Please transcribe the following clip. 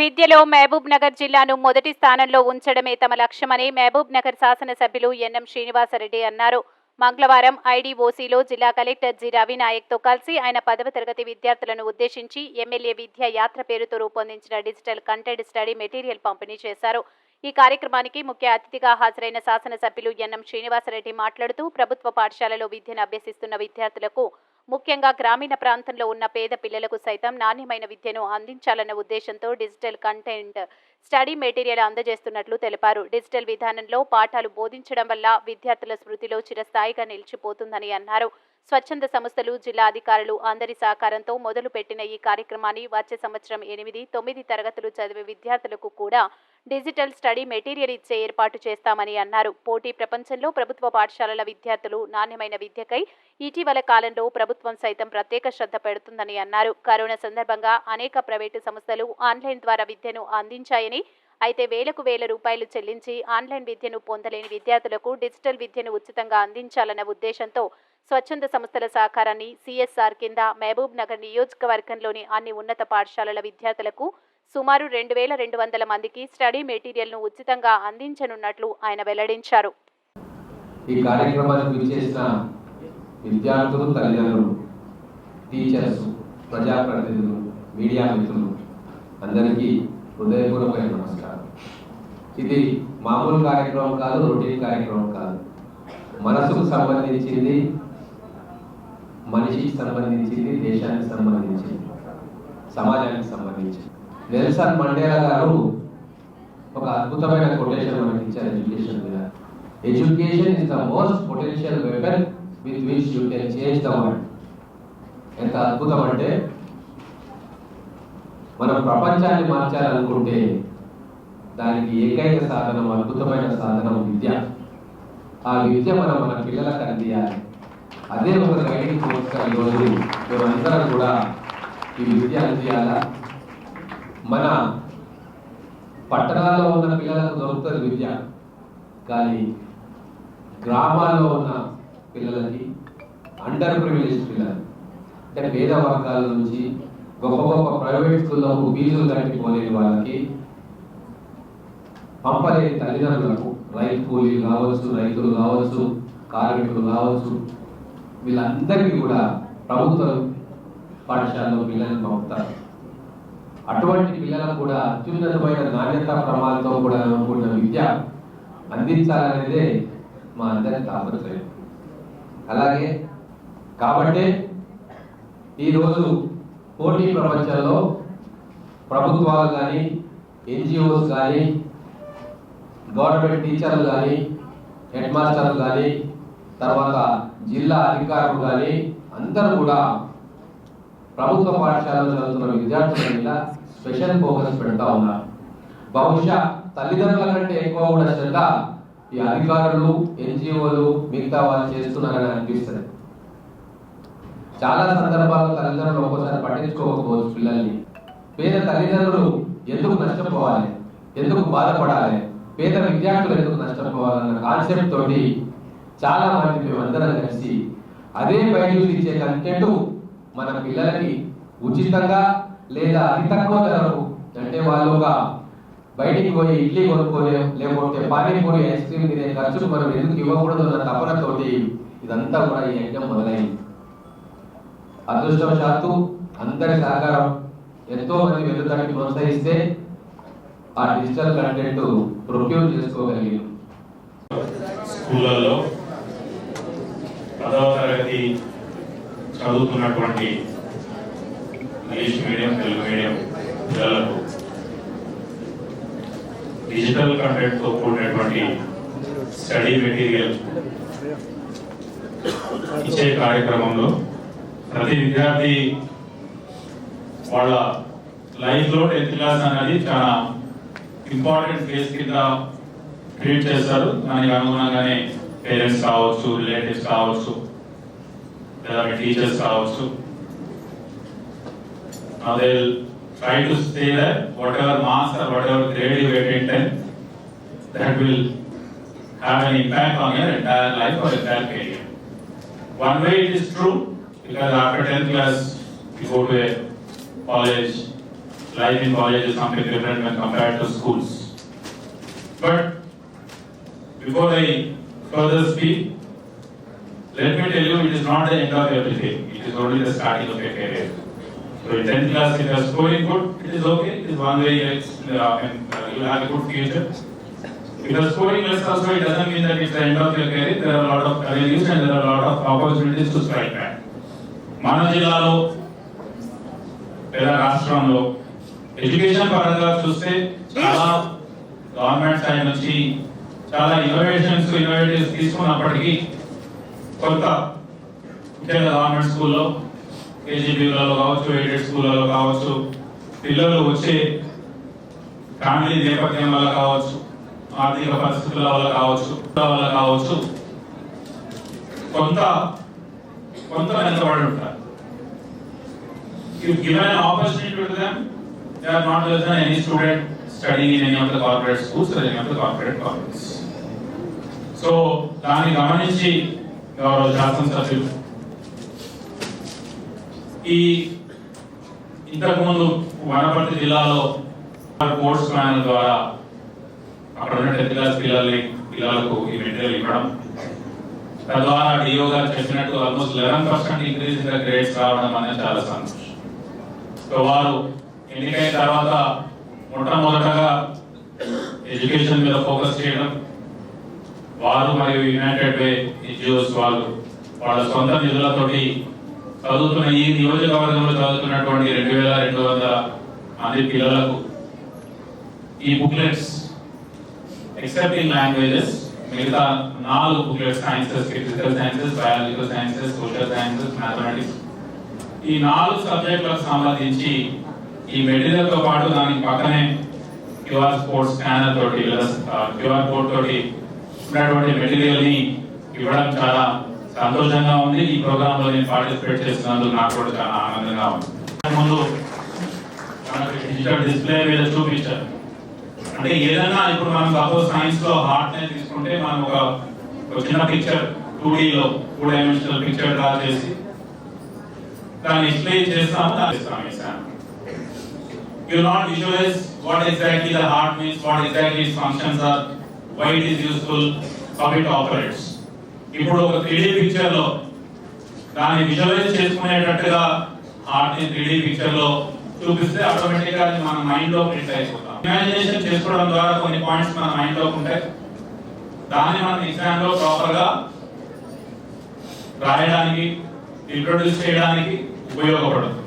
విద్యలో మహబూబ్ నగర్ జిల్లాను మొదటి స్థానంలో ఉంచడమే తమ లక్ష్యమని మహబూబ్ నగర్ శాసనసభ్యులు ఎన్ఎం శ్రీనివాసరెడ్డి అన్నారు. మంగళవారం ఐడీఓసీలో జిల్లా కలెక్టర్ జి రవినాయక్తో కలిసి ఆయన పదవ తరగతి విద్యార్థులను ఉద్దేశించి ఎమ్మెల్యే విద్యా యాత్ర పేరుతో రూపొందించిన డిజిటల్ కంటెంట్ స్టడీ మెటీరియల్ పంపిణీ చేశారు. ఈ కార్యక్రమానికి ముఖ్య అతిథిగా హాజరైన శాసనసభ్యులు ఎన్ఎం శ్రీనివాసరెడ్డి మాట్లాడుతూ ప్రభుత్వ పాఠశాలలో విద్యను అభ్యసిస్తున్న విద్యార్థులకు ముఖ్యంగా గ్రామీణ ప్రాంతంలో ఉన్న పేద పిల్లలకు సైతం నాణ్యమైన విద్యను అందించాలన్న ఉద్దేశంతో డిజిటల్ కంటెంట్ స్టడీ మెటీరియల్ అందజేస్తున్నట్లు తెలిపారు. డిజిటల్ విధానంలో పాఠాలు బోధించడం వల్ల విద్యార్థుల స్మృతిలో చిరస్థాయిగా నిలిచిపోతుందని అన్నారు. స్వచ్ఛంద సంస్థలు జిల్లా అధికారులు అందరి సహకారంతో మొదలుపెట్టిన ఈ కార్యక్రమాన్ని వచ్చే సంవత్సరం ఎనిమిది తొమ్మిది తరగతులు చదివే విద్యార్థులకు కూడా డిజిటల్ స్టడీ మెటీరియల్ ఇచ్చే ఏర్పాటు చేస్తామని అన్నారు. పోటీ ప్రపంచంలో ప్రభుత్వ పాఠశాలల విద్యార్థులు నాణ్యమైన విద్యకై ఇటీవల కాలంలో ప్రభుత్వం సైతం ప్రత్యేక శ్రద్ధ పెడుతుందని అన్నారు. కరోనా సందర్భంగా అనేక ప్రైవేటు సంస్థలు ఆన్లైన్ ద్వారా విద్యను అందించాయని అయితే వేలకు వేల రూపాయలు చెల్లించి ఆన్లైన్ విద్యను పొందలేని విద్యార్థులకు డిజిటల్ విద్యను ఉచితంగా అందించాలన్న ఉద్దేశంతో స్వచ్ఛంద సంస్థల సహకారాన్ని సిఎస్ఆర్ కింద మహబూబ్ నగర్ నియోజకవర్గంలోని అన్ని ఉన్నత పాఠశాలల విద్యార్థులకు సుమారు రెండు వేల రెండు వందల మందికి స్టడీ మెటీరియల్ను ఉచితంగా అందించనున్నట్లు ఆయన వెల్లడించారు. ఈ కార్యక్రమానికి విచ్చేసిన విద్యార్థులు తల్లిదండ్రులు టీచర్స్ ప్రజాప్రతినిధులు మీడియా మిత్రులు అందరికీ హృదయపూర్వకమైన నమస్కారం. ఇది మామూలు కార్యక్రమం కాదు రొటీన్ కార్యక్రమం కాదు. మనసుకు సంబంధించింది మనిషికి సంబంధించింది దేశానికి సంబంధించింది సమాజానికి సంబంధించింది. నెల్సన్ మండేలా గారు ఒక అద్భుతమైన కొటేషన్ మనకి ఇచ్చారు ఎడ్యుకేషన్ మీద. Education is the most potential weapon with which you can change the world ఎంత అద్భుతం అంటే మనం ప్రపంచాన్ని మార్చాలనుకుంటే దానికి ఏకైక సాధనం అద్భుతమైన సాధనం విద్య. ఆ విద్య మనం మన పిల్లలకు అందియాలి. అదే ఒక గైడింగ్ ఫోర్స్గా ఈరోజు మేమందరం కూడా ఈ విద్య అందియాలా? మన పట్టణాల్లో ఉన్న పిల్లలకు దొరుకుతుంది విద్య. కానీ గ్రామాల్లో ఉన్న పిల్లలకి అండర్ ప్రివిలేజ్ పిల్లలు అంటే పేద వర్గాల నుంచి గొప్ప గొప్ప ప్రైవేట్ స్కూల్లో ఫీజులు కట్టిపోలేని వాళ్ళకి పంపలేని తల్లిదండ్రులకు రైతు కూలీలు కావచ్చు రైతులు కావచ్చు కార్మికులు కావచ్చు వీళ్ళందరికీ కూడా ప్రభుత్వ పాఠశాలలో పిల్లల్ని పంపుతారు. అటువంటి పిల్లలకు కూడా అత్యున్నతమైన నాణ్యత ప్రమాణంతో కూడా కూడిన విద్య అందించాలనేదే మా అందరి తాపత్రయం. అలాగే కాబట్టి ఈరోజు పోటీ ప్రపంచంలో ప్రభుత్వాలు కానీ ఎన్జిఓస్ కానీ గవర్నమెంట్ టీచర్లు కానీ హెడ్ మాస్టర్లు కానీ తర్వాత జిల్లా అధికారులు కానీ అందరూ కూడా ప్రభుత్వ పాఠశాలలో చదువుతున్న విద్యార్థుల మీద స్పెషల్ ఫోకస్ పెడతా ఉన్నారు. బహుశా తల్లిదండ్రుల కంటే ఎక్కువ కూడా శ్రద్ధ ఈ అధికారులు ఎన్జిఓలు మిగతా వాళ్ళు చేస్తున్నారని అనిపిస్తుంది. చాలా సందర్భాల్లో తల్లిదండ్రులు ఒక్కోసారి పట్టించుకోకపోవచ్చు పిల్లల్ని. పేద తల్లిదండ్రులు ఎందుకు నష్టపోవాలి? ఎందుకు బాధపడాలి? పేద విద్యార్థులు ఎందుకు నష్టపోవాలన్న కాన్సెప్ట్ తోటి చాలా మంది మేమందరం కలిసి అదే బయలు ఇచ్చే కంటెంట్ మన పిల్లలకి ఉచితంగా లేదా అతి తక్కువ ధరకు అంటే వాళ్ళు ఒక బయటికి పోయి ఇడ్లీ కొనుక్కోలే లేకపోతే పానీపూరి ఐస్ క్రీమ్ తినే ఖర్చులు మనం ఎందుకు ఇవ్వకూడదు అన్న తపనతోటి ఇదంతా కూడా ఈ యజ్ఞం మొదలైంది. అదృష్టవశాత్తు అందరి సహకారం ఎంతో మంది వెన్నుతట్టి ప్రోత్సహిస్తే ఆ డిజిటల్ కంటెంట్ ప్రొక్యూర్ చేసుకోగలిగాం స్కూళ్ళల్లో పదవ తరగతి చదువుతున్నటువంటి ఇంగ్లీష్ మీడియం తెలుగు మీడియం పిల్లలకు డిజిటల్ కంటెంట్తో కూడినటువంటి స్టడీ మెటీరియల్ ఇచ్చే కార్యక్రమంలో ప్రతి విద్యార్థి వాళ్ళ లైఫ్లో టెన్త్ క్లాస్ అనేది చాలా ఇంపార్టెంట్ ఫేజ్ కింద ట్రీట్ చేస్తారు. దానికి అనుగుణంగానే పేరెంట్స్ కావచ్చు రిలేటివ్స్ కావచ్చు లేదా మీ టీచర్స్ కావచ్చు Now they'll try to say that whatever marks or whatever grade you get in 10, that will have an impact on your entire life or entire career. One way it is true, because after 10th class, you go to a college life in college is something different when compared to schools. But before I further speak, let me tell you, it is not the end of everything. It is only the starting of your career. So in 10th class, if you are scoring good, it is okay. It is one way it's, uh, and, uh, you will have a good future. If you are scoring less also, it doesn't mean that it's the end of your career. There are a lot of avenues and there are a lot of opportunities to strike back. మన జిల్లాలో లేదా రాష్ట్రంలో education పరంగా చూస్తే చాలా government side నుంచి చాలా innovations innovatives తీసుకున్నప్పటికీ కొంత ముఖ్యంగా గవర్నమెంట్ స్కూల్లో కేజీబీలలో కావచ్చు ఎయిడెడ్ స్కూళ్ళలో కావచ్చు పిల్లలు వచ్చే ఫ్యామిలీ నేపథ్యం వల్ల కావచ్చు ఆర్థిక పరిస్థితుల వల్ల కావచ్చు వల్ల కావచ్చు కొంత కొంత వెనుకబడి ఉంటారు If given an opportunity to them, they are not less than any student studying in any of the corporate schools or any of the corporate colleges. So దాన్ని గమనించి గౌరవ శాసనసభ్యులు ఈ ఇంతకుముందు వనపర్తి జిల్లాలో కోర్స్ ప్లాన్ ద్వారా అక్కడ ఉన్న టెన్త్ క్లాస్ పిల్లల్ని పిల్లలకు ఈ మెటీరియల్ ఇవ్వడం తద్వారా డిఓ గారు చెప్పినట్టు almost eleven percent increase in the grades రావడం అనేది చాలా సంతోషం. సో వారు ఎన్నికైన తర్వాత మొట్టమొదటగా ఎడ్యుకేషన్ మీద ఫోకస్ చేయడం వారు మరియు యునైటెడ్ వే ఎన్జిఓస్ వాళ్ళు వాళ్ళ సొంత నిధులతోటి చదువుతున్న ఈ నియోజకవర్గంలో చదువుతున్నటువంటి రెండు వేల రెండు వందల మంది పిల్లలకు ఈ బుక్లెట్స్ ఎక్సెప్టింగ్ లాంగ్వేజెస్ మిగతా నాలుగు booklets sciences physical sciences biological sciences social sciences mathematics ఈ నాలుగు సబ్జెక్టులకు సంబంధించి ఈ మెటీరియల్తో పాటు దానికి పక్కనే క్యూఆర్ కోడ్ స్కానర్ తోటి లేదా క్యూఆర్ కోడ్ తోటి ఉన్నటువంటి మెటీరియల్ని ఇవ్వడం చాలా సంతోషంగా ఉంది. ఈ ప్రోగ్రామ్లో నేను పార్టిసిపేట్ చేసినందుకు నాకు కూడా చాలా ఆనందంగా ఉంది. ముందు డిజిటల్ డిస్ప్లే మీద చూపించారు. అంటే ఏదైనా ఇప్పుడు మనం సపోజ్ సైన్స్లో హార్ట్ నే తీసుకుంటే మనం ఒక చిన్న పిక్చర్ టూ లో టూ డైమెన్షనల్ పిక్చర్ డ్రా చేసి దాన్ని ఎక్స్ప్లెయిన్ చేస్తాము దాన్ని చేస్తాము not you what not the heart exactly the heart means, what why it is useful how it operates ఇప్పుడు ఒక త్రీడీ పిక్చర్లో దాన్ని విజువలైజ్ చేసుకునేటట్టుగా హార్ట్ త్రీడీ పిక్చర్లో చూపిస్తే ఆటోమేటిక్గా అది మన మైండ్లో ప్రింట్ అయిపోతాం. ఇమాజినేషన్ చేసుకోవడం ద్వారా కొన్ని పాయింట్స్ మన మైండ్లో ఉంటాయి. దాన్ని మనం ఎగ్జామ్లో ప్రాపర్గా రాయడానికి ఇంట్రొడ్యూస్ చేయడానికి ఉపయోగపడుతుంది.